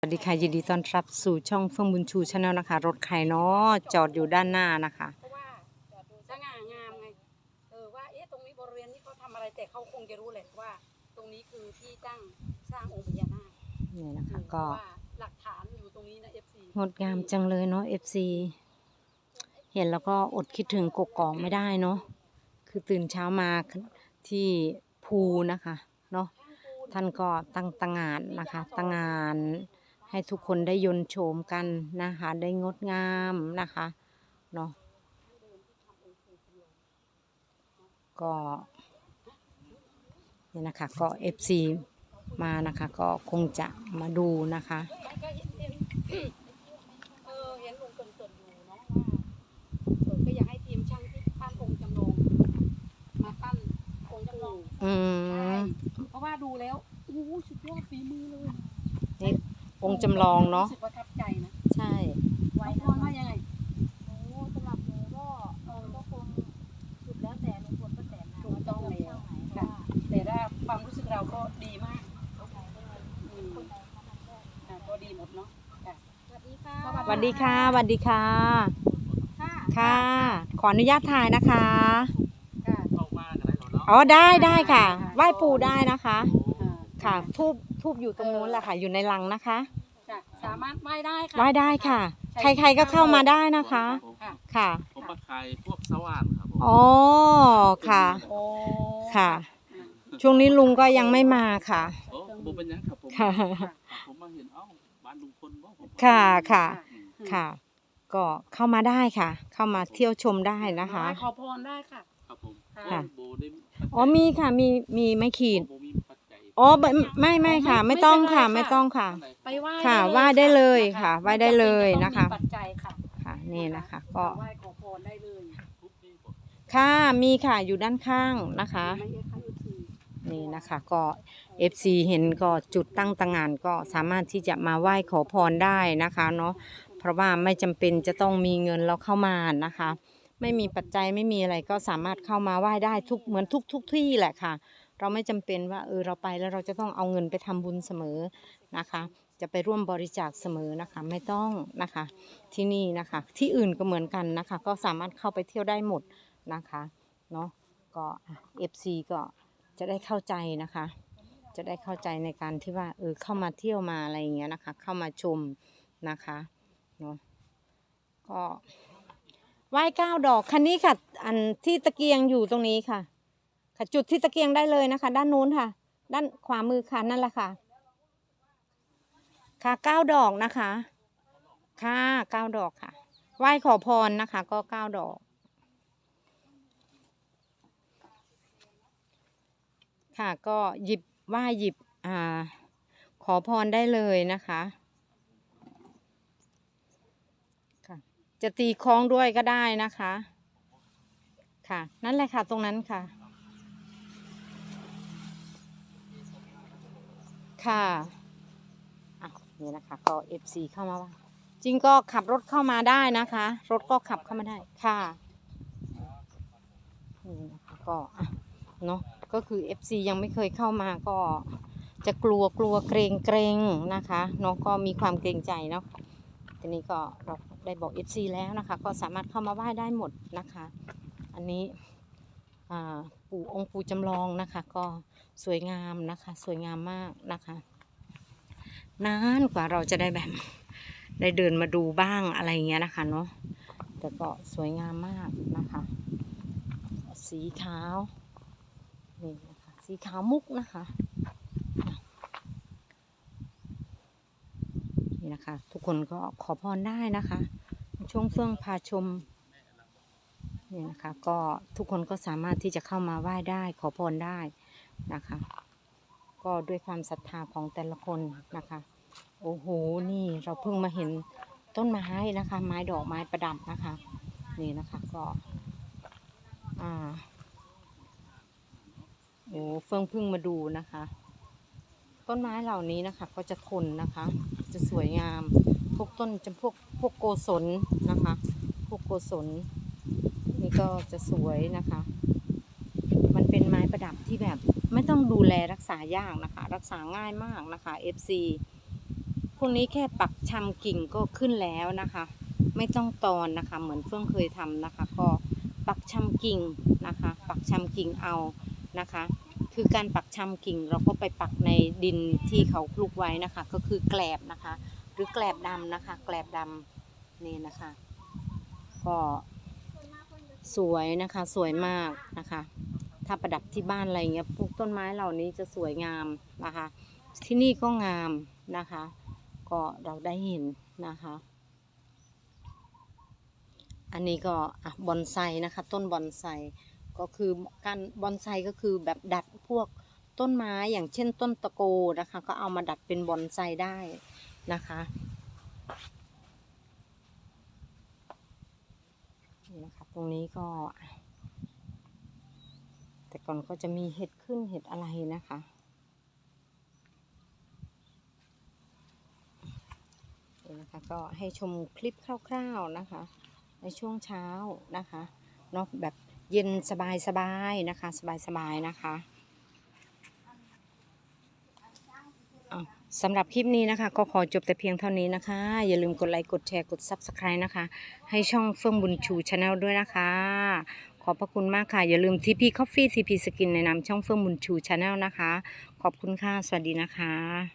สวัสดีค่ะยินดีต้อนรับสู่ช่องเฟื่องบุญชูชาแนลนะคะ รถใครเนาะจอดอยู่ด้านหน้านะคะ เพราะว่าสง่างามไงเออว่าเอ๊ะตรงนี้บริเวณนี้เขาทำอะไรแต่เขาคงจะรู้แหละว่า ตรงนี้คือที่ตั้งสร้างองค์พญานาคนี่นะคะเพก็ราะว่าหลักฐานอยู่ตรงนี้นะ FC งดงามจังเลยเนาะ FC เห็นแล้วก็อดคิดถึงกกอกไม่ได้เนาะคือตื่นเช้ามาที่ภูนะคะเนาะช่างปูนท่านก็ตั้งตางานนะคะตั้งงาน ให้ทุกคนได้ยนโฉมกันนะคะได้งดงามนะคะเนาะก็นี่นะคะก็ FC มานะคะก็คงจะมาดูนะคะ ก็เห็นเห็นเออ เห็นลุงเกินๆอยู่เนาะว่าเออก็อยากให้ทีมช่างที่ปั้นองค์จำลองมาปั้นองค์จำลอง อื ใช่ ม เพราะว่าดูแล้วโอ้โหสุดยอดฝีมือเลย นี่องค์ จำลองเนาะรู้สึกประทับใจนะใช่ ไว้พรว่ายังไงโอ้สำหรับหนูก็เออก็คงสุดแล้วแต่ลุงพลป้าแตนนะถูกต้องเลยว่าจะเลือกค่ะช่างไหนแต่ถ้าความรู้สึกเราก็ดีมากเพราะว่าอืมคนไหนเขาทำได้อะก็ดีหมดเนาะค่ะสวัสดีค่ะสวัสดีค่ะสวัสดีค่ะ ค่ะค่ะ ขออนุญาตถ่ายนะคะ ค่ะ เข้ามากันได้เหรอเนาะอ๋อได้ได้ค่ะ ไหว้ปู่ได้นะคะ อ่า ค่ะทูบทูบอยู่ตรงนู้นแหละค่ะ อยู่ในลังนะคะค่ะสามารถไหว้ได้ค่ะไหว้ได้ค่ะ ใครๆก็เข้ามาได้นะคะ ค่ะค่ะ ผมมาขายพวกสว่านครับผมอ๋อ ค่ะ โอ้ค่ะ ช่วงนี้ลุงก็ยังไม่มาค่ะ โอ้ผมเป็นหยังครับผมค่ะ ผมมาเห็นเอ้าบ้านลุงพลบ่ผมค่ะค่ะอืมค่ะ ก็เข้ามาได้ค่ะ เข้ามาเที่ยวชมได้นะคะ ไหว้ขอพรได้ค่ะ ครับผมค่ะโบได้อ๋อมีค่ะมีมีไม่ขีดโบมีปัจจัย อ๋อไม่ไม่ไม่ค่ะ ไม่ต้องค่ะ ไม่ต้องค่ะ ไปไหว้ค่ะด้ไหว้ได้เลยนค่ะไหว้ได้เลยนะคะต้องมีปัจจัยค่ะค่ะ นี่นะคะ ก็ไหว้ขอพรได้เลยทุบนี่บอกค่ะมีค่ะอยู่ด้านข้างนะคะ ไม่ใช่ค่ะ FC นี่นะคะ ก็ FC เห็นก็จุดตั้งตางานก็สามารถที่จะมาไหว้ขอพรได้นะคะเนาะเพราะว่าไม่จำเป็นจะต้องมีเงินเราเข้ามานะคะ ไม่มีปัจจัยไม่มีอะไรก็สามารถเข้ามาไหว้ได้ทุกเหมือนทุกทุกที่แหละค่ะ เราไม่จำเป็นว่าเออเราไปแล้วเราจะต้องเอาเงินไปทำบุญเสมอนะคะ จะไปร่วมบริจาคเสมอนะคะ ไม่ต้องนะคะที่นี่นะคะ ที่อื่นก็เหมือนกันนะคะ ก็สามารถเข้าไปเที่ยวได้หมดนะคะเนาะก็เอฟซีก็จะได้เข้าใจนะคะ จะได้เข้าใจในการที่ว่าเออเข้ามาเที่ยวมาอะไรอย่างเงี้ยนะคะ เข้ามาชมนะคะเนาะก็ไหว้เก้าดอกคันนี้ค่ะ อันที่ตะเกียงอยู่ตรงนี้ค่ะ ค่ะจุดที่ตะเกียงได้เลยนะคะ ด้านนู้นค่ะ ด้านขวามือค่ะนั่นแหละค่ะ ค่ะเก้าดอกนะคะ ค่ะเก้าดอกค่ะ ไหว้ขอพรนะคะ ก็เก้าดอก ค่ะก็หยิบไหว้หยิบอ่า ขอพรได้เลยนะคะค่ะจะตีคล้องด้วยก็ได้นะคะ ค่ะ นั่นแหละค่ะ ตรงนั้นค่ะ ค่ะอะนี่นะคะ ก็ FC เข้ามาว่าจริงก็ขับรถเข้ามาได้นะคะ รถก็ขับเข้ามาได้ค่ะนี่นะคะก็อะเนาะก็คือ FC ยังไม่เคยเข้ามาก็จะกลัวกลัวเกรงเกรงนะคะเนาะก็มีความเกรงใจเนาะทีนี้ก็เราได้บอก FC แล้วนะคะ ก็สามารถเข้ามาไหว้ได้หมดนะคะ อันนี้อ่า ปู่องค์ปู่จำลองนะคะ ก็สวยงามนะคะ สวยงามมากนะคะ นานกว่าเราจะได้แบบ ได้เดินมาดูบ้างอะไรเงี้ยนะคะเนาะแต่ก็สวยงามมากนะคะ สีขาวนี่นะคะสีขาวมุกนะคะนี่นะคะ ทุกคนก็ขอพรได้นะคะ ช่วงเฟื่องพาชม นี่นะคะก็ทุกคนก็สามารถที่จะเข้ามาไหว้ได้ขอพรได้นะคะ ก็ด้วยความศรัทธาของแต่ละคนนะคะ โอ้โหนี่เราเพิ่งมาเห็นต้นไม้นะคะ ไม้ดอกไม้ประดับนะคะ นี่นะคะก็อ่าโอ้เฟื่องเพิ่งมาดูนะคะ ต้นไม้เหล่านี้นะคะ ก็จะทนนะคะ จะสวยงามพวกต้นจำพวกพวกโกศลนะคะ พวกโกศล นี่ก็จะสวยนะคะ มันเป็นไม้ประดับที่แบบไม่ต้องดูแลรักษายากนะคะ รักษาง่ายมากนะคะ FC พวกนี้แค่ปักชำกิ่งก็ขึ้นแล้วนะคะ ไม่ต้องตอนนะคะ เหมือนเฟื่องเคยทำนะคะ ก็ปักชำกิ่งนะคะ ปักชำกิ่งเอานะคะ คือการปักชำกิ่งเราก็ไปปักในดินที่เขาคลุกไว้นะคะ ก็คือแกลบนะคะ หรือแกลบดำนะคะ แกลบดำนี่นะคะ ก็ สวยนะคะสวยมากนะคะ ถ้าประดับที่บ้านอะไรเงี้ยปลูกต้นไม้เหล่านี้จะสวยงามนะคะ ที่นี่ก็งามนะคะ ก็เราได้เห็นนะคะ อันนี้ก็อะบอนไซนะคะ ต้นบอนไซก็คือการบอนไซก็คือแบบดัดพวกต้นไม้อย่างเช่นต้นตะโกนะคะ ก็เอามาดัดเป็นบอนไซได้นะคะนี่นะคะ ต รงนี้ก็ แต่ก่อนก็จะมีเห็ดขึ้นเห็ดอะไรนะคะ นี่นะคะก็ให้ชมคลิปคร่าวๆนะคะ ในช่วงเช้านะคะเนาะแบบเย็นสบายๆนะคะ สบายๆนะคะอะ สำหรับคลิปนี้นะคะ ก็ขอจบแต่เพียงเท่านี้นะคะ อย่าลืมกดไลค์กดแชร์กด Subscribe นะคะ ให้ช่องเฟื่องบุญชูชาแนลด้วยนะคะ ขอบพระคุณมากค่ะ อย่าลืม TP Coffee TP Skin ในนามช่องเฟื่องบุญชูชาแนลนะคะ ขอบคุณค่ะ สวัสดีนะคะ